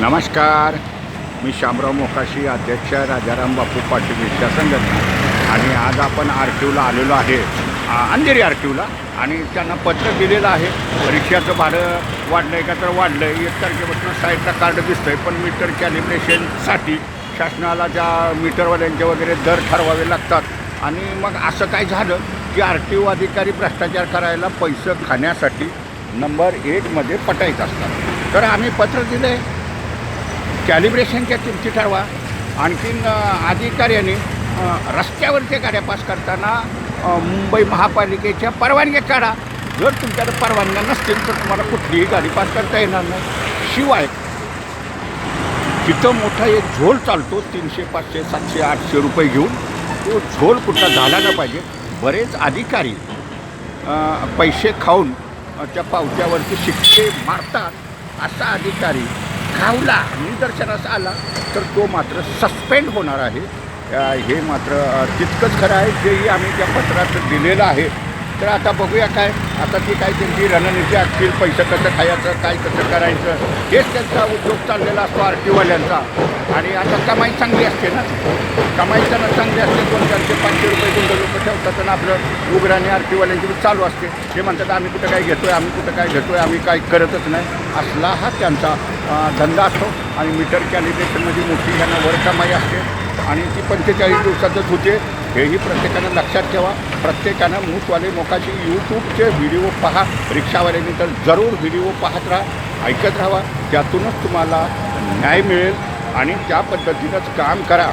नमस्कार. मी शामराव मोकाशी अध्यक्ष राजाराम बापू पाटील रिक्षा संघटना आणि आज आपण आर टी ओला आलेलो आहे. अंधेरी आर टी आणि त्यांना पत्र दिलेलं आहे. रिक्षाचं भाडं वाढलं आहे का तर वाढलं आहे एक तारखेपासून साईडला कार्ड दिसतं आहे पण मीटर कॅलिब्रेशनसाठी शासनाला त्या मीटरवाल्यांचे वगैरे दर ठरवावे लागतात. आणि मग असं काय झालं की आर टी ओ अधिकारी भ्रष्टाचार करायला पैसे खाण्यासाठी नंबर एकमध्ये पटायचं असतात. तर आम्ही पत्र दिलं आहे कॅलिब्रेशनच्या किमती ठरवा. आणखीन अधिकाऱ्याने रस्त्यावरचे रस्त्यावरच्या गाड्या पास करताना मुंबई महापालिकेच्या परवानग्या काढा. जर तुमच्याकडे परवानग्या नसतील तर तुम्हाला कुठलीही गाडी पास करता येणार नाही. शिवाय तिथं मोठा एक झोल चालतो तीनशे पाचशे सातशे आठशे रुपये घेऊन तो झोल कुठला झाला न पाहिजे. बरेच अधिकारी पैसे खाऊन त्या पावत्यावरती शिक्के मारतात. असा अधिकारी खावला निदर्शनास आला तर तो मात्र सस्पेंड होणार आहे. हे मात्र तितकंच खरं आहे जेही आम्ही त्या पत्रात दिलेलं आहे. तर आता बघूया काय आता ती काय त्यांची रणनीती असतील पैसे कसं खायचं काय कसं करायचं हेच त्यांचा उद्योग चाललेला असतो आर टीवाल्यांचा आणि आता कमाई चांगली असते ना. कमाई त्यांना चांगली असते दोन चारशे पाचशे रुपये दोन रुपये ठेवतात आणि आपलं उघडाने आर टी वाल्यांची चालू असते. ते म्हणतात आम्ही कुठं काय घेतोय आम्ही कुठं काय घेतोय आम्ही काय करतच नाही. असला हा त्यांचा धंदा असतो. आणि मीटर कॅलिब्रेशनमध्ये मोठी ह्यांना वर कमाई असते. आणि ती पंचेचाळीस दिवसातच होते. हेही प्रत्येकानं लक्षात ठेवा. प्रत्येकानं मूठवाले मोकाची यूट्यूबचे व्हिडिओ पहा. रिक्षावाल्यांनी तर जरूर व्हिडिओ पाहत राहा ऐकत राहा. त्यातूनच तुम्हाला न्याय मिळेल आणि त्या पद्धतीनंच काम करा.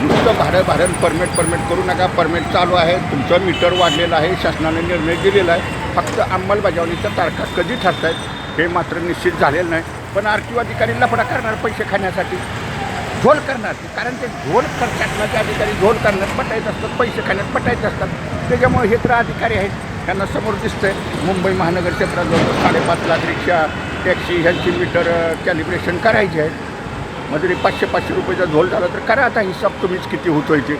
नुसतं भाडं भाडं परमिट परमिट करू नका. परमिट चालू आहे. तुमचं मीटर वाढलेलं आहे. शासनाने निर्णय दिलेला आहे. फक्त अंमलबजावणीच्या तारखा कधी ठरत आहेत हे मात्र निश्चित झालेलं नाही. पण आर टी ओ अधिकारी लफडा करणार पैसे खाण्यासाठी. झोल करणार. कारण ते झोल कर शासनाचे अधिकारी झोल करण्यात पटायत असतात पैसे खाण्यात पटायत असतात. त्याच्यामुळे हे तर अधिकारी आहेत. त्यांना समोर दिसतंय. मुंबई महानगर क्षेत्रात जवळपास साडेपाच लाख रिक्षा टॅक्सी ह्यांची मीटर कॅलिब्रेशन करायची आहे. मग जरी पाचशे पाचशे रुपयाचा झोल झाला तर करा आता हिसाब तुम्हीच किती होतोय ते.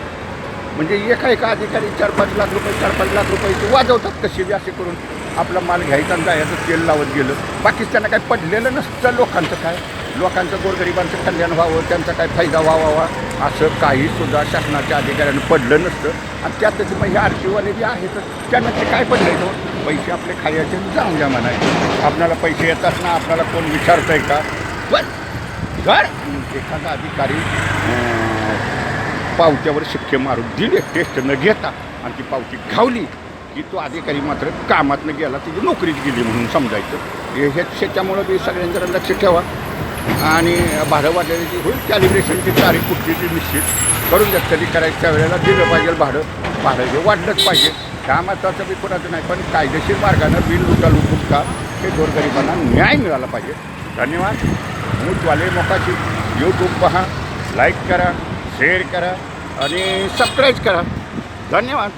म्हणजे एका एका अधिकारी चार पाच लाख रुपये चार पाच लाख रुपये वाजवतात कसे बी असे करून आपला माल घ्यायचा आणि जायचं तेल लावत गेलं. बाकीच त्यांना काय पडलेलं नसतं लोकांचं काय. लोकांचं गोरगरिबांचं कल्याण व्हावं त्यांचा काय फायदा व्हावा असं काही सुद्धा शासनाच्या अधिकाऱ्यांना पडलं नसतं. आणि त्यातच मग हे आर जे आहेत त्यांना ते काय पडलं आहे पैसे आपले खायचे जाऊन द्या म्हणायचे. आपल्याला पैसे येतात ना आपल्याला कोण विचारतंय का? बस. जर एखादा अधिकारी पावत्यावर शिक्के मारून दिले टेस्ट न घेता आणि ती पावती घावली की तो अधिकारी मात्र कामातनं गेला तिची नोकरीच गेली म्हणून समजायचं. हे हे त्याच्यामुळं बी लक्ष ठेवा. आणि भाडं वाढलेली होईल कॅलिब्रेशनची तारीख कुठली ती निश्चित करून द्या. कधी करायच्या वेळेला दिलं पाहिजे भाडं. भाडं हे वाढलंच पाहिजे. त्या मात्राचं बी कोणाचं नाही पण कायदेशीर मार्गानं बिल लुटा लुटुका हे गोरगरिबांना न्याय मिळाला पाहिजे. धन्यवाद. मूठवाले मोकाची यूट्यूब पहा लाईक करा शेअर करा आणि सबस्क्राईब करा. धन्यवाद.